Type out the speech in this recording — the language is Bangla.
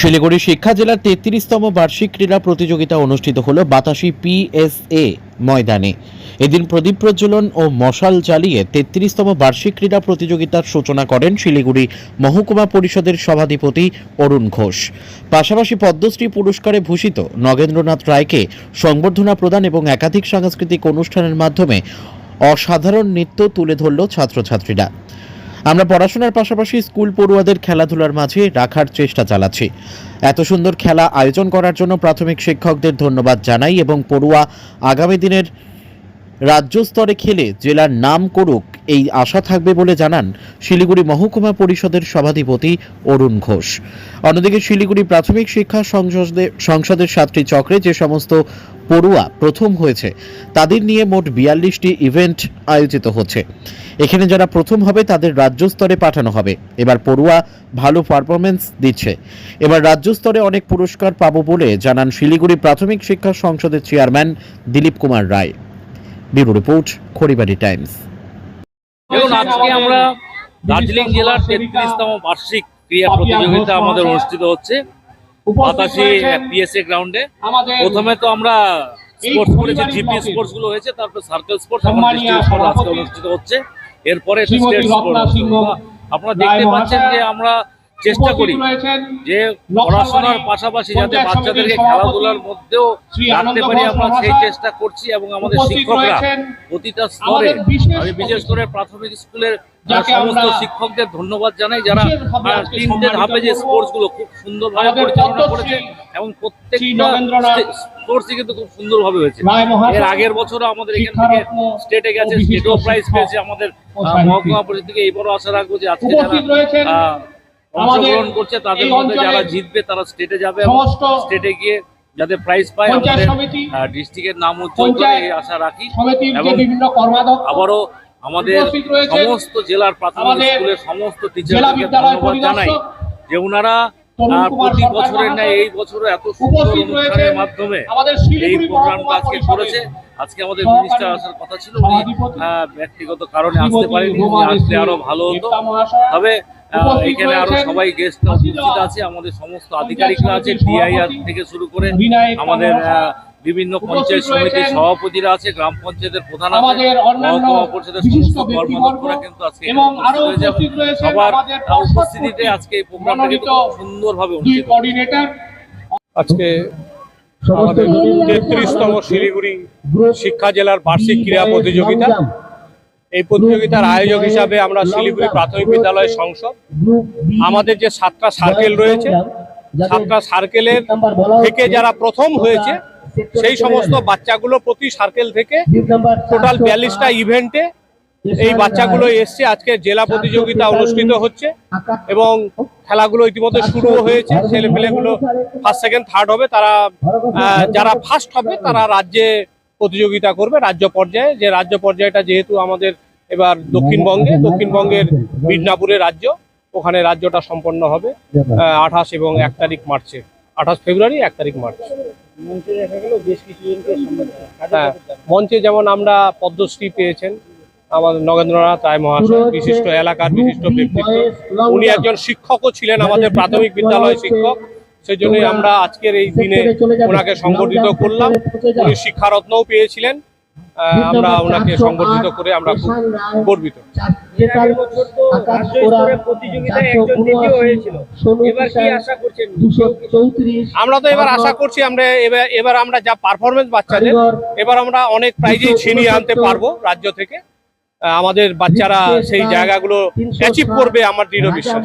শিলিগুড়ি শিক্ষা জেলার তেত্রিশতম বার্ষিক ক্রীড়া প্রতিযোগিতা অনুষ্ঠিত হল বাতাসি পিএসএ ময়দানে। এদিন প্রদীপ প্রজ্বলন ও মশাল জ্বালিয়ে তেত্রিশতম বার্ষিক ক্রীড়া প্রতিযোগিতার সূচনা করেন শিলিগুড়ি মহকুমা পরিষদের সভাধিপতি অরুণ ঘোষ। পাশাপাশি পদ্মশ্রী পুরস্কারে ভূষিত নগেন্দ্রনাথ রায়কে সংবর্ধনা প্রদান এবং একাধিক সাংস্কৃতিক অনুষ্ঠানের মাধ্যমে অসাধারণ নৃত্য তুলে ধরল ছাত্রছাত্রীরা। আমরা পড়াশোনার পাশাপাশি স্কুল পড়ুয়াদের খেলাধুলার মাঝে রাখার চেষ্টা চালাচ্ছি। এত সুন্দর খেলা আয়োজন করার জন্য প্রাথমিক শিক্ষকদের ধন্যবাদ জানাই এবং পড়ুয়া আগামী দিনের রাজ্য স্তরে খেলে জেলার নাম করুক এই আশা থাকবে বলে জানান শিলিগুড়ি মহকুমা পরিষদের সভাধিপতি অরুণ ঘোষ। অন্যদিকে শিলিগুড়ি প্রাথমিক শিক্ষা সংসদে সংসদের সাতটি চক্রে যে সমস্ত পড়ুয়া প্রথম হয়েছে, তাদের নিয়ে মোট বিয়াল্লিশটি ইভেন্ট আয়োজিত হচ্ছে। এখানে যারা প্রথম হবে, তাদের রাজ্য স্তরে পাঠানো হবে। এবার পড়ুয়া ভালো পারফরমেন্স দিচ্ছে। এবার রাজ্য স্তরে অনেক পুরস্কার পাবো বলে জানান শিলিগুড়ি প্রাথমিক শিক্ষা সংসদের chairman Dilip Kumar Roy. Bureau report Kharibari times. দেখুন আজকে আমরা দার্জিলিং জেলার তেত্রিশতম বার্ষিক ক্রীড়া প্রতিযোগিতা আমাদের অনুষ্ঠিত হচ্ছে বাতাসি পিএসএ গ্রাউন্ডে। প্রথমে তো আমরা স্পোর্টস করেছি জিপি স্পোর্টসগুলো হয়েছে তারপর সার্কেল স্পোর্টস স্পোর্টস আজকে অনুষ্ঠিত হচ্ছে। এরপরে আপনারা দেখতে পাচ্ছেন যে আমরা চেষ্টা করি যে পড়াশোনার পাশাপাশি যাতে বাচ্চাদেরকে খেলাধুলার মধ্যেও রাখতে পারি আমরা সেই চেষ্টা করছি এবং আমাদের শিক্ষকরা প্রতিটা স্তরে আমি বিশেষ করে প্রাথমিক স্কুলের সমস্ত শিক্ষকদের ধন্যবাদ জানাই যারা তিনটে ধাপে যে। স্পোর্টসগুলো খুব সুন্দরভাবে পরিচালনা করেছে এবং প্রত্যেকটা স্পোর্টসই কিন্তু খুব সুন্দরভাবে হয়েছে এর আগের বছরও আমাদের এখান থেকে স্টেটে গেছে স্টেটও প্রাইজ পেয়েছে আমাদের মহকুমা পরিষদ থেকে এইবারও আশা রাখব যে আজকে যারা অংশগ্রহণ করছে তাদের মধ্যে যারা জিতবে তারা স্টেটে যাবে স্টেটে গিয়ে যাতে প্রাইজ পায় আমাদের ডিস্ট্রিক্টের নাম উজ্জ্বল করে আশা রাখি। এবং বিভিন্ন আবারও আমাদের সমস্ত জেলার প্রাথমিক স্কুলের সমস্ত টিচারদেরকে ধন্যবাদ জানাই যে ওনারা প্রতি বছরের ন্যায় এই বছরও এত সুন্দর অনুষ্ঠানের মাধ্যমে এই প্রোগ্রামটা আজকে করেছে। আজকে আমাদের মিনিস্টার আসার কথা ছিল ব্যক্তিগত কারণে আসতে পারেনি আসলে আরও ভালো হতো। তবে এখানে আরও সবাই গেস্ট উপস্থিত আছে আমাদের সমস্ত আধিকারিকরা আছে ডিআইআর থেকে শুরু করে আমাদের আহ, বিভিন্ন পঞ্চায়েত সমিতির সভাপতিরা আছে গ্রাম পঞ্চায়েতের প্রধান আছে আমাদের মহকুমা পরিষদের সমস্ত কর্মকর্তারা কিন্তু আজকে সবার উপস্থিতিতে আজকে এই প্রোগ্রামটা কিন্তু সুন্দরভাবে অনুষ্ঠিত আজকে আমাদের তেত্রিশতম শিলিগুড়ি শিক্ষা জেলার বার্ষিক ক্রীড়া প্রতিযোগিতা। এই প্রতিযোগিতার আয়োজক হিসাবে আমরা শিলিগুড়ি প্রাথমিক বিদ্যালয় সংসদ। আমাদের যে সাতটা সার্কেল রয়েছে সাতটা সার্কেলের থেকে যারা প্রথম হয়েছে সেই সমস্ত বাচ্চাগুলো প্রতি সার্কেল থেকে টোটাল বিয়াল্লিশটা ইভেন্টে এই বাচ্চাগুলো এসছে। আজকে জেলা প্রতিযোগিতা অনুষ্ঠিত হচ্ছে এবং খেলাগুলো ইতিমধ্যে শুরু হয়েছে। ছেলেপেলেগুলো ফার্স্ট সেকেন্ড থার্ড হবে। তারা যারা ফার্স্ট হবে তারা রাজ্যে প্রতিযোগিতা করবে রাজ্য পর্যায়ে। যে রাজ্য পর্যায়টা যেহেতু আমাদের এবার দক্ষিণবঙ্গে দক্ষিণবঙ্গের মিদনাপুরে রাজ্য ওখানে রাজ্যটা সম্পন্ন হবে আঠাশ এবং এক তারিখ মার্চে। আঠাশ ফেব্রুয়ারি এক তারিখ মার্চ। হ্যাঁ মঞ্চে যেমন আমরা পদ্মশ্রী পেয়েছেন আমাদের নগেন্দ্রনাথ রায় মহাশয় বিশিষ্ট এলাকার বিশিষ্ট ব্যক্তিত্ব। উনি একজন শিক্ষকও ছিলেন আমাদের প্রাথমিক বিদ্যালয় শিক্ষক। সেই জন্যই আমরা আজকের এই দিনে ওনাকে সংবর্ধিত করলাম। উনি শিক্ষারত্নও পেয়েছিলেন। আহ, আমরা ওনাকে সংবর্ধিত করে আমরা খুব গর্বিত। আমরা তো এবার আশা করছি আমরা এবার এবার আমরা যা পারফরমেন্স বাচ্চাদের এবার আমরা অনেক প্রাইজেই ছিনিয়ে আনতে পারব রাজ্য থেকে। আহ, আমাদের বাচ্চারা সেই জায়গাগুলো অ্যাচিভ করবে আমার দৃঢ় বিশ্বাস।